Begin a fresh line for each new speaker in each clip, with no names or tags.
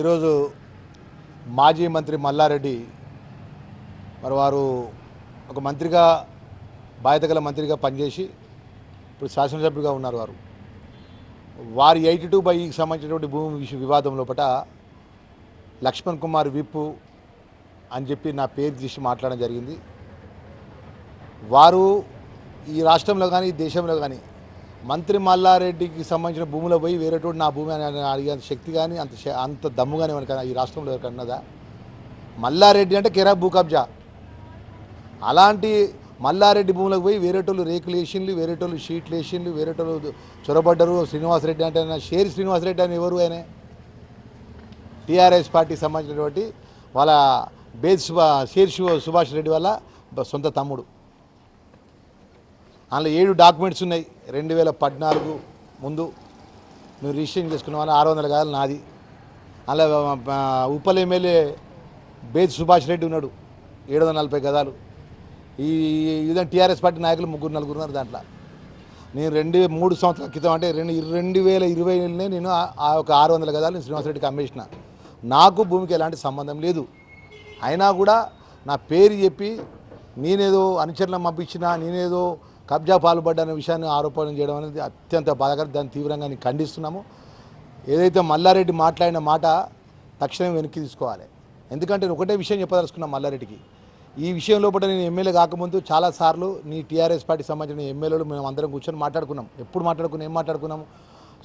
ఈరోజు మాజీ మంత్రి మల్లారెడ్డి మరి వారు ఒక మంత్రిగా బాధ్యత గల మంత్రిగా పనిచేసి ఇప్పుడు శాసనసభ్యుడిగా ఉన్నారు వారు. వారి ఎయిటీ టూ బైకి సంబంధించినటువంటి భూమి విషయ వివాదం లోపల లక్ష్మణ్ కుమార్ విప్పు అని చెప్పి నా పేరు తీసి మాట్లాడడం జరిగింది. వారు ఈ రాష్ట్రంలో కానీ ఈ దేశంలో కానీ మంత్రి మల్లారెడ్డికి సంబంధించిన భూమిలో పోయి వేరేటోడు నా భూమి అని అడిగే శక్తి కానీ అంత అంత దమ్ము కానీ మనకన్నా ఈ రాష్ట్రంలో ఎవరికన్నదా మల్లారెడ్డి అంటే కెరా భూ కబ్జా అలాంటి మల్లారెడ్డి భూములకు పోయి వేరేటోళ్ళు రేకులు వేసిండ్లు వేరేటోళ్ళు షీట్లు వేసిండ్లు వేరేటోళ్ళు చొరబడ్డరు శ్రీనివాసరెడ్డి అంటే ఆయన షేరి శ్రీనివాసరెడ్డి అని ఎవరు ఆయన? టీఆర్ఎస్ పార్టీకి సంబంధించినటువంటి వాళ్ళ బేద్ సుభా షేర్ సుభాష్ రెడ్డి వల్ల సొంత తమ్ముడు. అందులో ఏడు డాక్యుమెంట్స్ ఉన్నాయి. రెండు వేల పద్నాలుగు ముందు మేము రిజిస్ట్రేషన్ చేసుకున్న ఆరు వందల గదాలు నాది. అందులో ఆ, ఉప్పల్ ఎమ్మెల్యే బేద్ సుభాష్ రెడ్డి ఉన్నాడు. ఏడు వందల నలభై గదాలు. ఈ విధంగా టీఆర్ఎస్ పార్టీ నాయకులు ముగ్గురు నలుగురు ఉన్నారు దాంట్లో. నేను రెండు మూడు సంవత్సరాల క్రితం అంటే రెండు రెండు వేల ఇరవైలోనే నేను ఆ- ఒక ఆరు వందల గదాలు శ్రీనివాసరెడ్డికి అమ్మేసిన. నాకు భూమికి ఎలాంటి సంబంధం లేదు. అయినా కూడా నా పేరు చెప్పి నేనేదో అనుచరులను పంపించిన నేనేదో కబ్జా పాల్పడ్డనే విషయాన్ని ఆరోపణ చేయడం అనేది అత్యంత బాధాకరం. దాన్ని తీవ్రంగా ఖండిస్తున్నాము. ఏదైతే మల్లారెడ్డి మాట్లాడిన మాట తక్షణం వెనక్కి తీసుకోవాలి. ఎందుకంటే నేను ఒకటే విషయం చెప్పదలుచుకున్నా మల్లారెడ్డికి. ఈ విషయం లోపల నేను ఎమ్మెల్యే కాకముందు చాలాసార్లు నీ టీఆర్ఎస్ పార్టీ సంబంధించిన ఎమ్మెల్యేలు మేము అందరం కూర్చొని మాట్లాడుకున్నాం. ఎప్పుడు మాట్లాడుకున్నాం ఏం మాట్లాడుకున్నాము?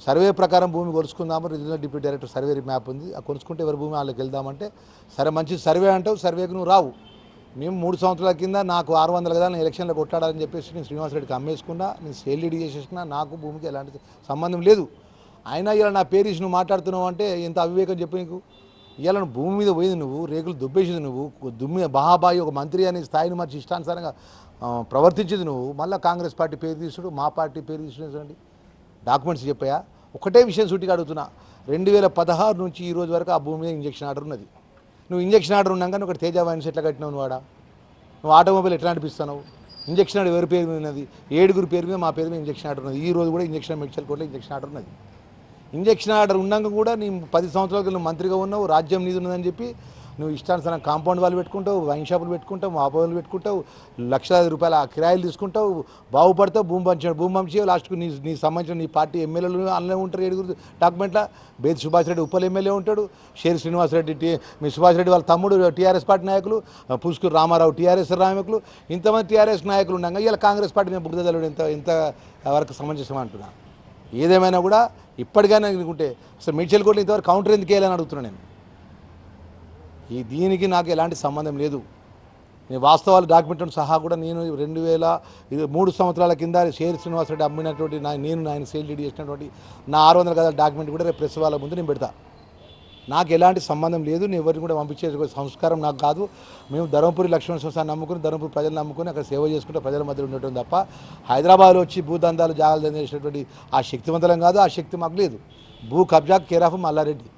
సర్వే ప్రకారం భూమి కొలుసుకుందాము. Regional deputy director survey map ఉంది. ఆ కొలుసుకుంటే ఎవరి భూమి వాళ్ళకి వెళ్దామంటే సరే మంచి సర్వే అంటావు సర్వేకు నువ్వు రావు. మేము మూడు సంవత్సరాల కింద నాకు ఆరు వందల కదా నేను ఎలక్షన్లో కొట్టాడని చెప్పేసి నేను శ్రీనివాసరెడ్డికి అమ్మేసుకున్నా నేను సేల్ డీడీ చేసేసిన నాకు భూమికి ఎలాంటి సంబంధం లేదు. అయినా ఇలా నా పేరు ఇచ్చి నువ్వు మాట్లాడుతున్నావు అంటే ఇంత అవివేకం చెప్పు నీకు? ఇలా భూమి మీద పోయింది నువ్వు రేకులు దుబ్బేసింది నువ్వు దుమ్మి బహాబాయి ఒక మంత్రి అనే స్థాయిని మార్చి ఇష్టానుసారంగా ప్రవర్తించింది నువ్వు. మళ్ళీ కాంగ్రెస్ పార్టీ పేరు తీసుడు మా పార్టీ పేరు తీసుకునేసండి డాక్యుమెంట్స్ చెప్పాయా? ఒకటే విషయం సూటిగా అడుగుతున్నా. రెండు వేల పదహారు నుంచి ఈ రోజు వరకు ఆ భూమి మీద ఇంజక్షన్ ఆర్డర్ ఉన్నది. నువ్వు ఇంజక్షన్ ఆర్డర్ ఉన్నాక నువ్వు తేజ వైన్స్ ఎట్లా కట్టినావు నువ్వు ఆడ? నువ్వు ఆటోమొబైల్ ఎట్లా నడిపిస్తున్నావు ఇంజక్షన్ ఆర్డర్ ఎవరి పేరు మీద ఉన్నది? ఏడుగురు పేరు మీద మా పేరు మీద ఇంజక్షన్ ఆర్డర్ ఉన్నది. ఈ రోజు కూడా ఇంజక్షన్ మెడికల్ కోర్టులో ఇంజక్షన్ ఆర్డర్ ఉన్నది. ఇంజక్షన్ ఆర్డర్ ఉన్నాక కూడా నీ పది సంవత్సరాలకు క్రితం మంత్రిగా ఉన్నావు రాజ్యం నీది ఉన్నదని చెప్పి నువ్వు ఇష్టానుసారం కాంపౌండ్ వాళ్ళు పెట్టుకుంటావు వైన్ షాపులు పెట్టుకుంటావు మాపోలు పెట్టుకుంటావు లక్షలాది రూపాయల కిరాయిలు తీసుకుంటావు బాగుపడతావు భూమి పంచాడు భూమి పంచి లాస్ట్కు నీ నీ సంబంధించిన నీ పార్టీ ఎమ్మెల్యేలు అందులో ఉంటారు ఏడుగురు డాక్యుమెంట్ల. బేది సుభాష్ రెడ్డి ఉప్పల్ ఎమ్మెల్యే ఉంటాడు షేరి శ్రీనివాసరెడ్డి టీ మీ సుభాష్ రెడ్డి వాళ్ళ తమ్ముడు టీఆర్ఎస్ పార్టీ నాయకులు పుష్కూరు రామారావు టీఆర్ఎస్ నాయకులు ఇంతమంది టీఆర్ఎస్ నాయకులు ఉండగా ఇలా కాంగ్రెస్ పార్టీ నేను బుగ్ధదలుడు ఇంత ఇంత వరకు సమంజసం అంటున్నా. ఏదేమైనా కూడా ఇప్పటికైనా అనుకుంటే అసలు మేడ్చల్ కోట్లు ఇంతవరకు కౌంటర్ ఎందుకు వేయాలని అడుగుతున్నాను నేను. ఈ దీనికి నాకు ఎలాంటి సంబంధం లేదు. నేను వాస్తవాలు డాక్యుమెంట్లను సహా కూడా నేను రెండు వేల మూడు సంవత్సరాల కింద షేర్ శ్రీనివాసరెడ్డి అమ్మినటువంటి నా నేను ఆయన సేల్ డీడీ చేసినటువంటి నా ఆరు వందల గదాల డాక్యుమెంట్ కూడా రేపు ప్రెస్ వాళ్ళ ముందు నేను పెడతా. నాకు ఎలాంటి సంబంధం లేదు. నేను ఎవరిని కూడా పంపించే సంస్కారం నాకు కాదు. మేము ధర్మపురి లక్ష్మణ సంస్థాన్ని నమ్ముకుని ధర్మపురి ప్రజలు నమ్ముకుని అక్కడ సేవ చేసుకుంటే ప్రజల మధ్య ఉండటం తప్ప హైదరాబాద్లో వచ్చి భూదందాలు జాగాలు చేసినటువంటి ఆ శక్తివంతలం కాదు. ఆ శక్తి మాకు లేదు. భూ కబ్జా కేరాఫ్ మల్లారెడ్డి.